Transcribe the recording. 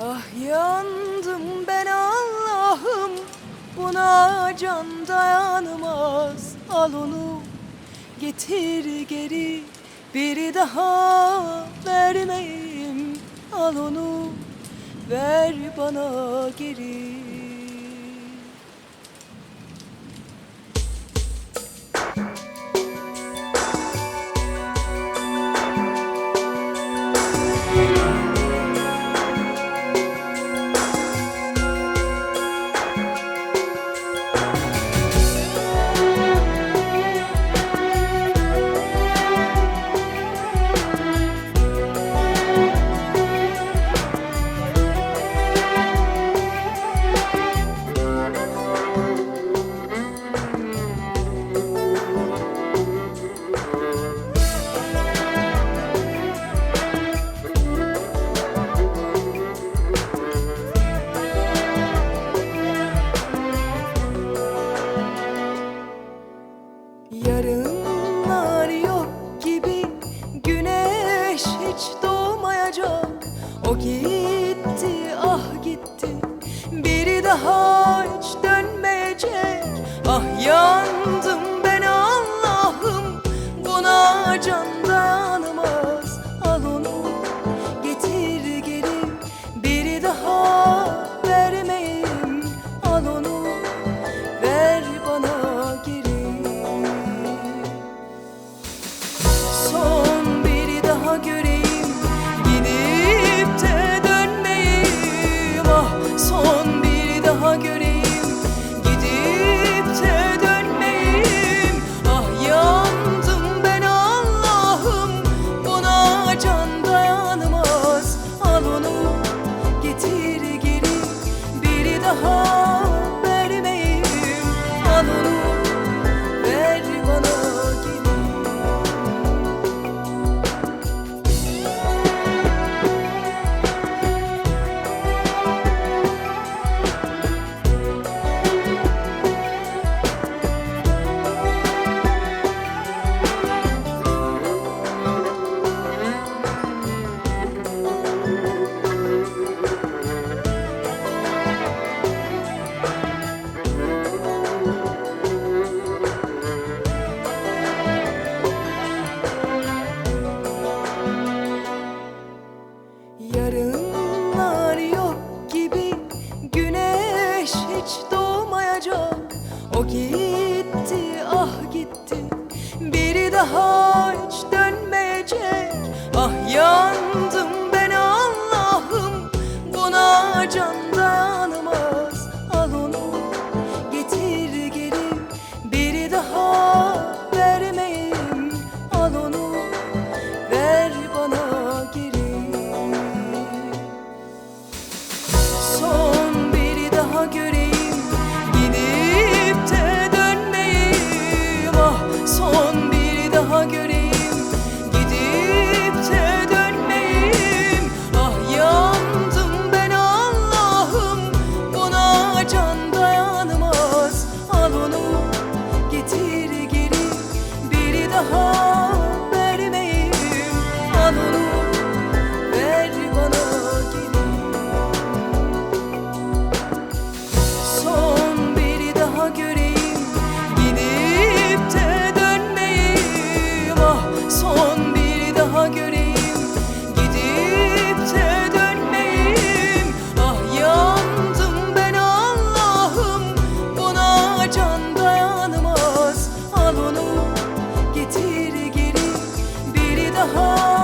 Ah yandım ben Allah'ım. Buna can dayanmaz. Al onu getir geri. Bir daha vermeyim Al onu ver bana geri. daha hiç dönmeyecek. Ah yandım ben Allah'ım buna can son bir daha gör the whole